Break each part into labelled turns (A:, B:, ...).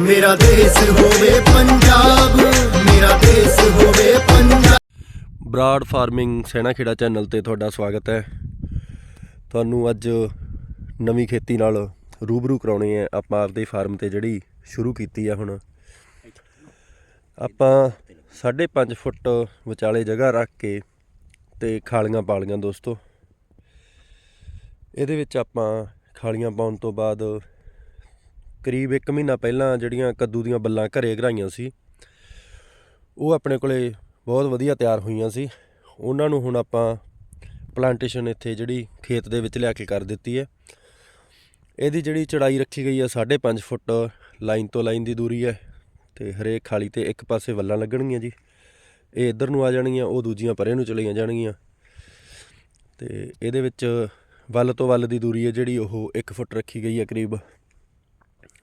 A: ਮੇਰਾ ਦੇਸ਼ ਹੋਵੇ ਪੰਜਾਬ, ਮੇਰਾ ਦੇਸ਼ ਹੋਵੇ ਪੰਜਾਬ।
B: ਬਰਾਡ ਫਾਰਮਿੰਗ ਸੈਣਾ ਖੇੜਾ ਚੈਨਲ ਤੇ ਤੁਹਾਡਾ ਸਵਾਗਤ ਹੈ। ਤੁਹਾਨੂੰ ਅੱਜ ਨਵੀਂ ਖੇਤੀ ਨਾਲ ਰੂਬਰੂ ਕਰਾਉਣੀ ਹੈ। ਆਪਾਂ ਆਪਦੇ ਫਾਰਮ ਤੇ ਜਿਹੜੀ ਸ਼ੁਰੂ ਕੀਤੀ ਹੈ ਹੁਣ। ਆਪਾਂ 5.5 ਫੁੱਟ ਵਿਚਾਲੇ ਜਗ੍ਹਾ ਰੱਖ ਕੇ ਤੇ ਖਾਲੀਆਂ ਪਾਲੀਆਂ ਦੋਸਤੋ। ਇਹਦੇ ਵਿੱਚ ਆਪਾਂ ਖਾਲੀਆਂ ਪਾਉਣ ਤੋਂ ਬਾਅਦ ਕਰੀਬ 1 ਮਹੀਨਾ ਪਹਿਲਾਂ ਜਿਹੜੀਆਂ ਕੱਦੂ ਦੀਆਂ ਬੱਲਾਂ ਘਰੇ ਘਰਾਈਆਂ ਸੀ, ਉਹ ਆਪਣੇ ਕੋਲੇ ਬਹੁਤ ਵਧੀਆ ਤਿਆਰ ਹੋਈਆਂ ਸੀ। ਉਹਨਾਂ ਨੂੰ ਹੁਣ ਆਪਾਂ ਪਲਾਂਟੇਸ਼ਨ ਇੱਥੇ ਜਿਹੜੀ ਖੇਤ ਦੇ ਵਿੱਚ ਲਿਆ ਕੇ ਕਰ ਦਿੱਤੀ ਹੈ। ਇਹਦੀ ਜਿਹੜੀ ਚੜਾਈ ਰੱਖੀ ਗਈ ਹੈ 5.5 ਫੁੱਟ ਲਾਈਨ ਤੋਂ ਲਾਈਨ ਦੀ ਦੂਰੀ ਹੈ ਤੇ ਹਰੇਕ ਖਾਲੀ ਤੇ ਇੱਕ ਪਾਸੇ ਵੱਲਾਂ ਲੱਗਣਗੀਆਂ ਜੀ। ਇਹ ਇੱਧਰ ਨੂੰ ਆ ਜਾਣਗੀਆਂ, ਉਹ ਦੂਜੀਆਂ ਪਰੇ ਨੂੰ ਚਲੀਆਂ ਜਾਣਗੀਆਂ। ਤੇ ਇਹਦੇ ਵਿੱਚ ਵੱਲ ਤੋਂ ਵੱਲ ਦੀ ਦੂਰੀ ਹੈ ਜਿਹੜੀ ਉਹ 1 ਫੁੱਟ ਰੱਖੀ ਗਈ ਹੈ ਕਰੀਬ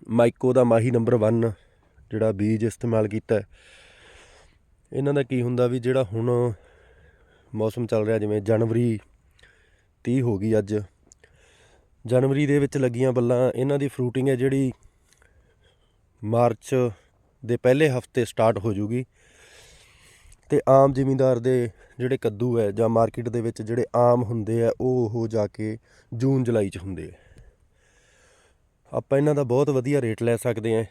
B: ਮਾਈਕੋ ਦਾ ਮਾਹੀ ਨੰਬਰ 1 ਜਿਹੜਾ ਬੀਜ ਇਸਤੇਮਾਲ ਕੀਤਾ ਇਹਨਾਂ ਦਾ ਕੀ ਹੁੰਦਾ ਵੀ ਜਿਹੜਾ ਹੁਣ ਮੌਸਮ ਚੱਲ ਰਿਹਾ, ਜਿਵੇਂ ਜਨਵਰੀ 30 ਹੋ ਗਈ ਅੱਜ। ਜਨਵਰੀ ਦੇ ਵਿੱਚ ਲੱਗੀਆਂ ਬੱਲਾਂ, ਇਹਨਾਂ ਦੀ ਫਰੂਟਿੰਗ ਹੈ ਜਿਹੜੀ ਮਾਰਚ ਦੇ ਪਹਿਲੇ ਹਫ਼ਤੇ ਸਟਾਰਟ ਹੋ ਜੂਗੀ। ਤੇ ਆਮ ਜ਼ਿਮੀਂਦਾਰ ਦੇ ਜਿਹੜੇ ਕੱਦੂ ਹੈ ਜਾਂ ਮਾਰਕੀਟ ਦੇ ਵਿੱਚ ਜਿਹੜੇ ਆਮ ਹੁੰਦੇ ਆ, ਉਹ ਹੋ ਜਾ ਕੇ ਜੂਨ ਜੁਲਾਈ ਚ ਹੁੰਦੇ ਆ। ਆਪਾਂ ਇਹਨਾਂ ਦਾ ਬਹੁਤ ਵਧੀਆ ਰੇਟ ਲੈ ਸਕਦੇ ਆ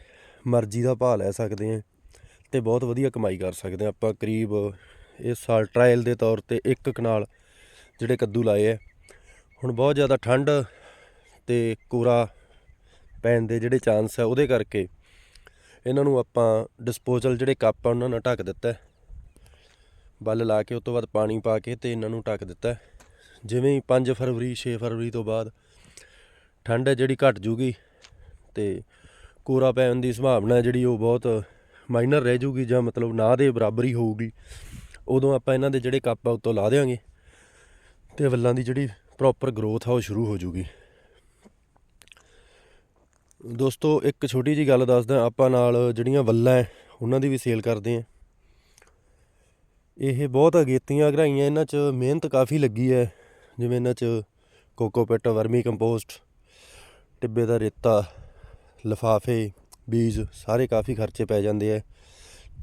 B: ਮਰਜ਼ੀ ਦਾ ਭਾਅ ਲੈ ਸਕਦੇ ਆ ਤੇ ਬਹੁਤ ਵਧੀਆ ਕਮਾਈ ਕਰ ਸਕਦੇ ਆ ਆਪਾਂ, ਕਰੀਬ ਇਸ ਸਾਲ ਟ੍ਰਾਇਲ ਦੇ ਤੌਰ ਤੇ ਇੱਕ ਕਨਾਲ ਜਿਹੜੇ ਕੱਦੂ ਲਾਏ ਆ। ਹੁਣ ਬਹੁਤ ਜ਼ਿਆਦਾ ਠੰਡ ਤੇ ਕੋਰਾ ਪੈਣ ਦੇ ਜਿਹੜੇ ਚਾਂਸ ਆ ਉਹਦੇ ਕਰਕੇ ਇਹਨਾਂ ਨੂੰ ਆਪਾਂ ਡਿਸਪੋਜ਼ਲ ਜਿਹੜੇ ਕੱਪ ਆ ਉਹਨਾਂ ਨਾਲ ਢੱਕ ਦਿੱਤਾ ਬੱਲ ਲਾ ਕੇ ਉਸ ਤੋਂ ਬਾਅਦ ਪਾਣੀ ਪਾ ਕੇ ਤੇ ਇਹਨਾਂ ਨੂੰ ਢੱਕ ਦਿੱਤਾ ਜਿਵੇਂ ਹੀ 5 ਫਰਵਰੀ 6 ਫਰਵਰੀ ਤੋਂ ਬਾਅਦ ਠੰਡ ਜਿਹੜੀ ਘਟ ਜੂਗੀ ਤੇ ਕੋਰਾ ਪੈਣ ਦੀ ਸੰਭਾਵਨਾ ਜਿਹੜੀ ਉਹ ਬਹੁਤ ਮਾਈਨਰ ਰਹਿ ਜੂਗੀ ਜਾਂ ਮਤਲਬ ਨਾ ਦੇ ਬਰਾਬਰ ਹੀ ਹੋਊਗੀ, ਉਦੋਂ ਆਪਾਂ ਇਹਨਾਂ ਦੇ ਜਿਹੜੇ ਕੱਪ ਆ ਉੱਤੋਂ ਲਾ ਦੇਵਾਂਗੇ ਤੇ ਵੱਲਾਂ ਦੀ ਜਿਹੜੀ ਪ੍ਰੋਪਰ ਗਰੋਥ ਆ ਉਹ ਸ਼ੁਰੂ ਹੋ ਜੂਗੀ। ਦੋਸਤੋ, ਇੱਕ ਛੋਟੀ ਜੀ ਗੱਲ ਦੱਸਦਾ, ਆਪਾਂ ਨਾਲ ਜਿਹੜੀਆਂ ਵੱਲਾਂ ਹੈ ਉਹਨਾਂ ਦੀ ਵੀ ਸੇਲ ਕਰਦੇ ਆਂ। ਇਹ ਬਹੁਤ ਅਗੇਤੀਆਂ ਘਰਾਈਆਂ, ਇਹਨਾਂ 'ਚ ਮਿਹਨਤ ਕਾਫੀ ਲੱਗੀ ਹੈ ਜਿਵੇਂ ਇਹਨਾਂ 'ਚ ਕੋਕੋਪੈਟ ਵਰਮੀ ਕੰਪੋਸਟ ਟਿੱਬੇ ਦਾ ਰੇਤਾ ਲਫਾਫੇ, ਬੀਜ ਸਾਰੇ ਕਾਫੀ ਖਰਚੇ ਪੈ ਜਾਂਦੇ ਆ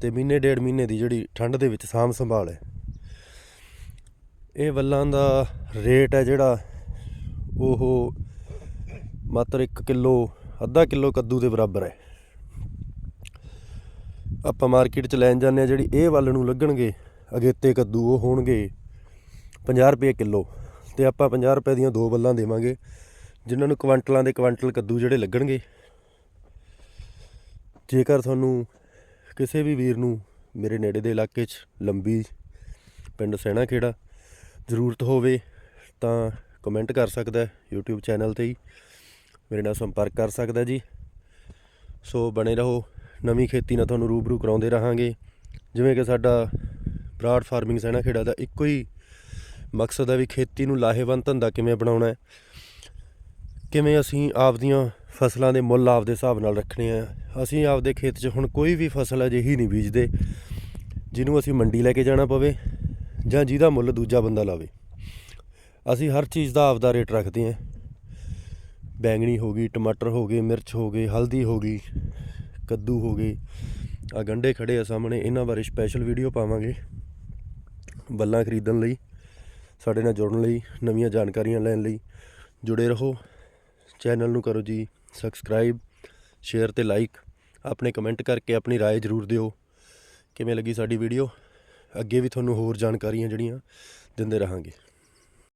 B: ਤੇ ਮਹੀਨੇ ਡੇਢ ਮਹੀਨੇ ਦੀ ਜਿਹੜੀ ਠੰਡ ਦੇ ਵਿੱਚ ਸਾਂਭ ਸੰਭਾਲ ਹੈ। ਇਹ ਵੱਲਾਂ ਦਾ ਰੇਟ ਹੈ ਜਿਹੜਾ ਉਹ ਮਾਤਰ 1 ਕਿਲੋ, ਅੱਧਾ ਕਿਲੋ ਕੱਦੂ ਦੇ ਬਰਾਬਰ ਹੈ। ਆਪਾਂ ਮਾਰਕੀਟ 'ਚ ਲੈਣ ਜਾਂਦੇ ਆ ਜਿਹੜੀ ਇਹ ਵੱਲ ਨੂੰ ਲੱਗਣਗੇ, ਅਗੇਤੇ ਕੱਦੂ ਉਹ ਹੋਣਗੇ 50 ਰੁਪਏ ਕਿਲੋ ਤੇ ਆਪਾਂ 50 ਰੁਪਏ ਦੀਆਂ ਦੋ ਵੱਲਾਂ ਦੇਵਾਂਗੇ, ਜਿਨ੍ਹਾਂ ਨੂੰ ਕੁਆਂਟਲਾਂ ਦੇ ਕੁਆਂਟਲ ਕੱਦੂ ਜਿਹੜੇ ਲੱਗਣਗੇ। ਜੇਕਰ ਤੁਹਾਨੂੰ ਕਿਸੇ ਵੀ ਵੀਰ ਨੂੰ ਮੇਰੇ ਨੇੜੇ ਦੇ ਇਲਾਕੇ 'ਚ ਲੰਬੀ ਪਿੰਡ ਸੈਣਾ ਖੇੜਾ ਜ਼ਰੂਰਤ ਹੋਵੇ ਤਾਂ ਕਮੈਂਟ ਕਰ ਸਕਦਾ ਹੈ, YouTube ਚੈਨਲ ਤੇ ਹੀ। ਮੇਰੇ ਨਾਲ ਸੰਪਰਕ ਕਰ ਸਕਦਾ ਜੀ। ਸੋ ਬਣੇ ਰਹੋ, ਨਵੀਂ ਖੇਤੀ ਨਾਲ ਤੁਹਾਨੂੰ ਰੂਬਰੂ ਕਰਾਉਂਦੇ ਰਹਾਂਗੇ। ਜਿਵੇਂ ਕਿ ਸਾਡਾ ਬਰਾਡ ਫਾਰਮਿੰਗ ਸੈਣਾ ਖੇੜਾ ਦਾ ਇੱਕੋ ਹੀ ਮਕਸਦ ਹੈ ਵੀ ਖੇਤੀ ਨੂੰ ਲਾਹੇਵੰਦ ਧੰਦਾ ਕਿਵੇਂ ਬਣਾਉਣਾ ਹੈ। ਕਿਵੇਂ ਅਸੀਂ ਆਪਦੀਆਂ ਫਸਲਾਂ ਦੇ ਮੁੱਲ ਆਪਦੇ ਹਿਸਾਬ ਨਾਲ ਰੱਖਣੇ ਆ। ਅਸੀਂ ਆਪਦੇ ਖੇਤ 'ਚ ਹੁਣ ਕੋਈ ਵੀ ਫਸਲ ਅਜਿਹੀ ਨਹੀਂ ਬੀਜਦੇ, ਜਿਹਨੂੰ ਅਸੀਂ ਮੰਡੀ ਲੈ ਕੇ ਜਾਣਾ ਪਵੇ ਜਾਂ ਜਿਹਦਾ ਮੁੱਲ ਦੂਜਾ ਬੰਦਾ ਲਾਵੇ। ਅਸੀਂ ਹਰ ਚੀਜ਼ ਦਾ ਆਪਦਾ ਰੇਟ ਰੱਖਦੇ ਹਾਂ ਬੈਂਗਣੀ ਹੋ ਗਈ, ਟਮਾਟਰ ਹੋ ਗਏ, ਮਿਰਚ ਹੋ ਗਏ, ਹਲਦੀ ਹੋ ਗਈ, ਕੱਦੂ ਹੋ ਗਏ ਆ ਗੰਡੇ ਖੜੇ ਆ ਸਾਹਮਣੇ, ਇਹਨਾਂ ਬਾਰੇ ਸਪੈਸ਼ਲ ਵੀਡੀਓ ਪਾਵਾਂਗੇ। ਬੱਲਾਂ ਖਰੀਦਣ ਲਈ, ਸਾਡੇ ਨਾਲ ਜੁੜਨ ਲਈ, ਨਵੀਆਂ ਜਾਣਕਾਰੀਆਂ ਲੈਣ ਲਈ ਜੁੜੇ ਰਹੋ। ਚੈਨਲ ਨੂੰ ਕਰੋ ਜੀ। ਸਬਸਕ੍ਰਾਈਬ ਸ਼ੇਅਰ ਤੇ ਲਾਈਕ ਆਪਣੇ ਕਮੈਂਟ ਕਰਕੇ ਆਪਣੀ رائے ਜ਼ਰੂਰ ਦਿਓ ਕਿਵੇਂ ਲੱਗੀ ਸਾਡੀ ਵੀਡੀਓ ਅੱਗੇ ਵੀ ਤੁਹਾਨੂੰ ਹੋਰ ਜਾਣਕਾਰੀਆਂ ਜਿਹੜੀਆਂ ਦਿੰਦੇ ਰਹਾਂਗੇ